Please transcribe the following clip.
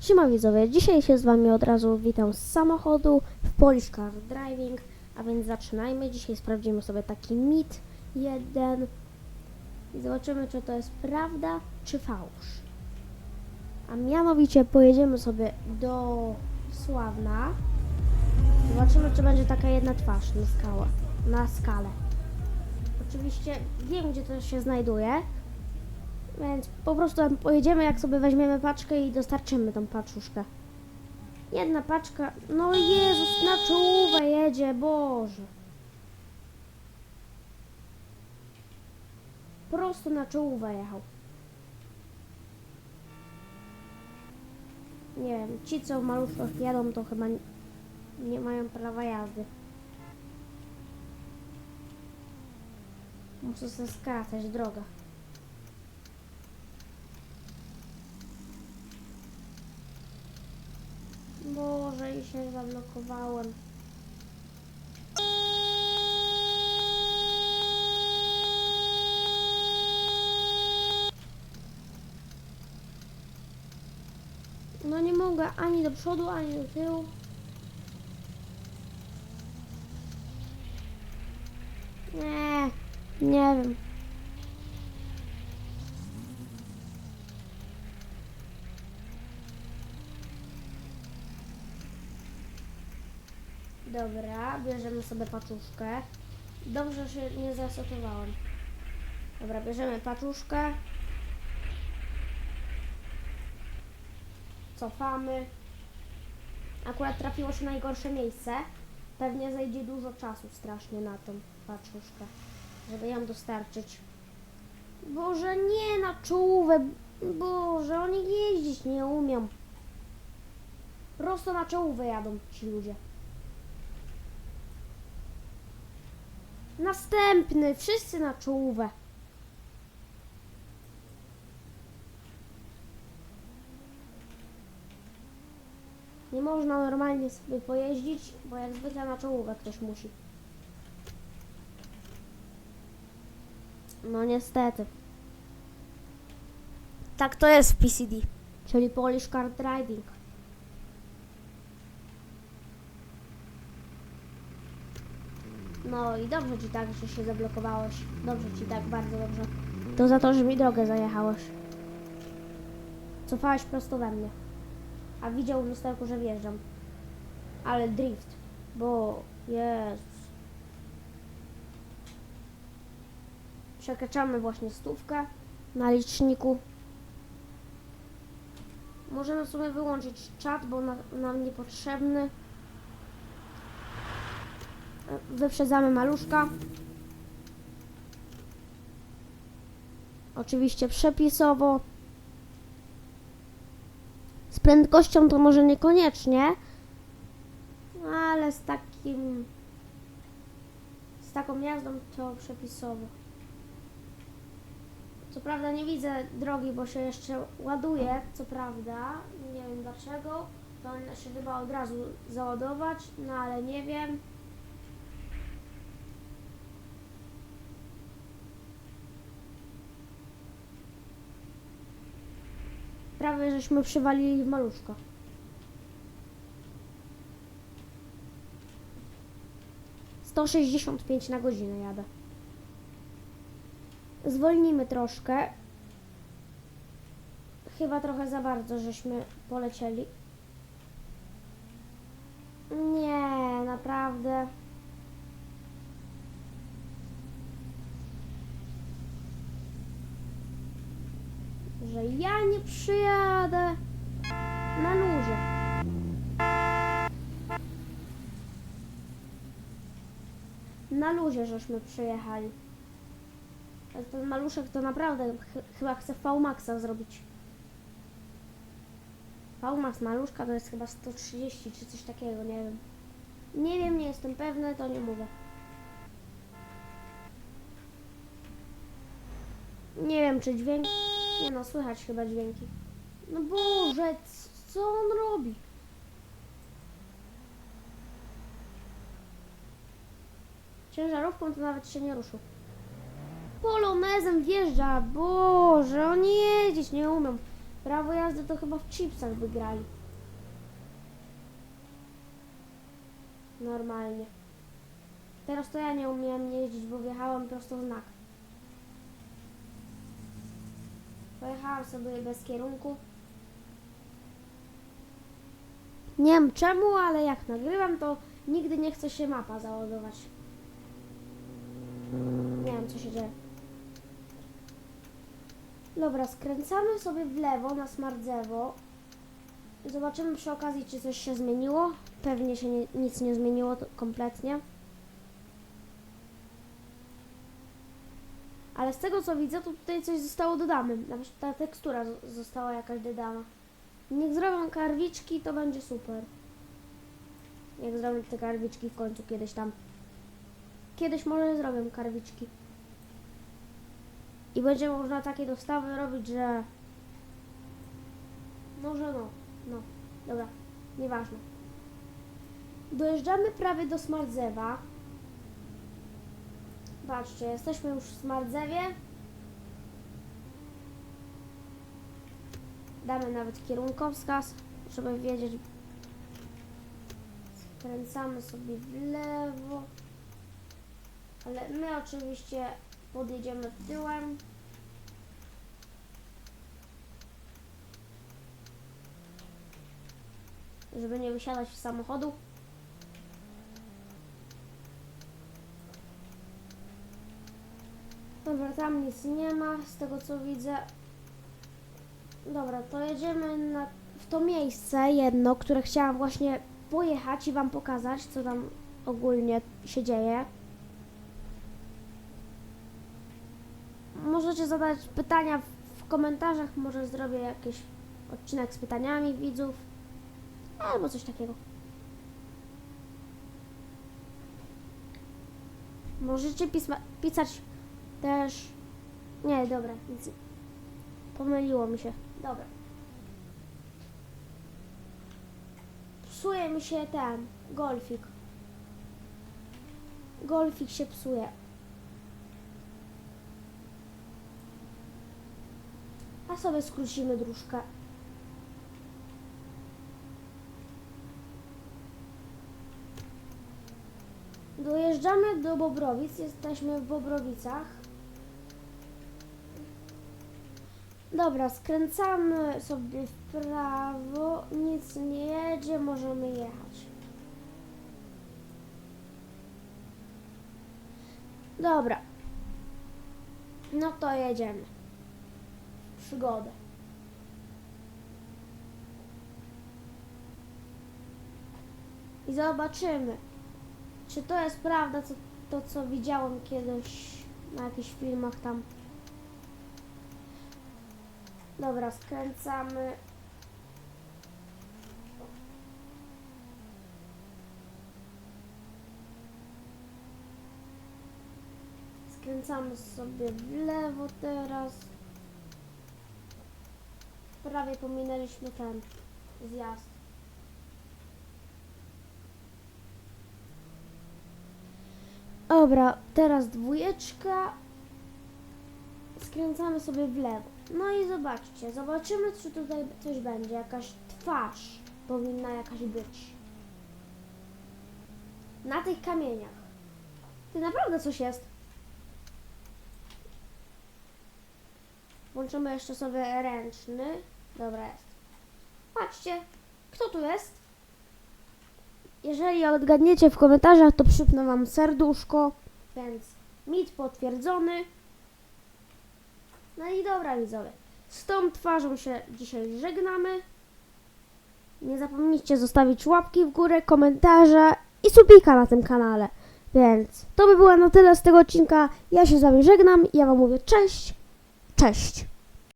Siema widzowie, dzisiaj się z wami od razu witam z samochodu w Polish Car Driving, a więc zaczynajmy. Dzisiaj sprawdzimy sobie taki mit jeden i zobaczymy czy to jest prawda czy fałsz. A mianowicie pojedziemy sobie do Sławna. Zobaczymy czy będzie taka jedna twarz na skałę, na skalę. Oczywiście wiem gdzie to się znajduje. Więc po prostu pojedziemy, jak sobie weźmiemy paczkę i dostarczymy tą paczuszkę. Jedna paczka. No Jezus, na czołówę jedzie, Boże. Prosto na czołówę jechał. Nie wiem, ci co w maluszkach jadą, to chyba nie, nie mają prawa jazdy. Muszę sobie skracać drogę. Boże, i się zablokowałem. No nie mogę ani do przodu, ani do tyłu. Nie, nie wiem. Dobra, bierzemy sobie paczuszkę. Dobrze, że nie zasetowałem. Dobra, bierzemy paczuszkę. Cofamy. Akurat trafiło się najgorsze miejsce. Pewnie zajdzie dużo czasu strasznie na tą paczuszkę, żeby ją dostarczyć. Boże, nie na czołówę. Boże, oni jeździć nie umią. Prosto na czołówę jadą ci ludzie. Następny, wszyscy na czołówę. Nie można normalnie sobie pojeździć, bo jak zwykle na czołówę ktoś musi. No niestety. Tak to jest w PCD, czyli Polish Car Driving. No i dobrze ci tak, że się zablokowałeś. Dobrze ci tak, bardzo dobrze. To za to, że mi drogę zajechałeś. Cofałeś prosto we mnie. A widział w lusterku, że wjeżdżam. Ale drift. Bo jest. Przekraczamy właśnie stówkę na liczniku. Możemy sobie wyłączyć czat, bo na, nam niepotrzebny wyprzedzamy maluszka. Oczywiście przepisowo. Z prędkością to może niekoniecznie, ale z takim z taką jazdą to przepisowo. Co prawda nie widzę drogi, bo się jeszcze ładuje, co prawda, nie wiem dlaczego. Powinno się chyba od razu załadować, no ale nie wiem. Prawie żeśmy przywalili w maluszko. Sto sześćdziesiąt pięć na godzinę jadę. Zwolnimy troszkę. Chyba trochę za bardzo żeśmy polecieli. Nie, naprawdę. Że ja nie przyjadę na luzie. Na luzie żeśmy przyjechali. Ten maluszek to naprawdę ch chyba chce V-Maxa zrobić. V-Max maluszka to jest chyba 130 czy coś takiego, nie wiem. Nie wiem, nie jestem pewny, to nie mówię. Nie wiem, czy dźwięk... Nie no, słychać chyba dźwięki. No Boże, co on robi? Ciężarówką to nawet się nie ruszył. Polonezem wjeżdża, Boże, oni jeździć nie umią. Prawo jazdy to chyba w chipsach by grali. Normalnie. Teraz to ja nie umiem jeździć, bo wjechałem prosto znak. Pojechałam sobie bez kierunku. Nie wiem czemu, ale jak nagrywam, to nigdy nie chce się mapa załadować. Nie wiem, co się dzieje. Dobra, skręcamy sobie w lewo na Smardzewo. Zobaczymy przy okazji, czy coś się zmieniło. Pewnie się nie, nic nie zmieniło kompletnie. Ale z tego co widzę, to tutaj coś zostało dodane. Na przykład ta tekstura zo- została jakaś dodana. Niech zrobią karwiczki, to będzie super. Jak zrobią te karwiczki w końcu kiedyś tam. Kiedyś może zrobią karwiczki. I będzie można takie dostawy robić, że... Może no. No, dobra. Nieważne. Dojeżdżamy prawie do Smartzewa. Patrzcie, jesteśmy już w Smartzewie. Damy nawet kierunkowskaz, żeby wiedzieć. Skręcamy sobie w lewo. Ale my oczywiście podjedziemy tyłem. Żeby nie wysiadać z samochodu. Dobra, tam nic nie ma, z tego co widzę. Dobra, to jedziemy na, w to miejsce jedno, które chciałam właśnie pojechać i Wam pokazać, co tam ogólnie się dzieje. Możecie zadać pytania w- komentarzach, może zrobię jakiś odcinek z pytaniami widzów, albo coś takiego. Możecie pisma, pisać też... Nie, dobra, nic. Pomyliło mi się. Dobra. Psuje mi się ten golfik. Golfik się psuje. A sobie skrócimy dróżkę. Dojeżdżamy do Bobrowic, jesteśmy w Bobrowicach. Dobra, skręcamy sobie w prawo, nic nie jedzie, możemy jechać. Dobra. No to jedziemy. Przygodę. I zobaczymy, czy to jest prawda, to co widziałem kiedyś na jakichś filmach tam. Dobra, skręcamy. Skręcamy sobie w lewo teraz. Prawie pominęliśmy ten zjazd. Dobra, teraz dwójeczka. Skręcamy sobie w lewo. No i zobaczcie, zobaczymy, czy tutaj coś będzie. Jakaś twarz powinna jakaś być. Na tych kamieniach. Ty naprawdę coś jest. Włączymy jeszcze sobie ręczny. Dobra, jest. Patrzcie, kto tu jest? Jeżeli odgadniecie w komentarzach, to przypnę wam serduszko. Więc mit potwierdzony. No i dobra widzowie. Z tą twarzą się dzisiaj żegnamy. Nie zapomnijcie zostawić łapki w górę, komentarza i subika na tym kanale. Więc to by było na tyle z tego odcinka. Ja się z wami żegnam. Ja wam mówię cześć. Cześć.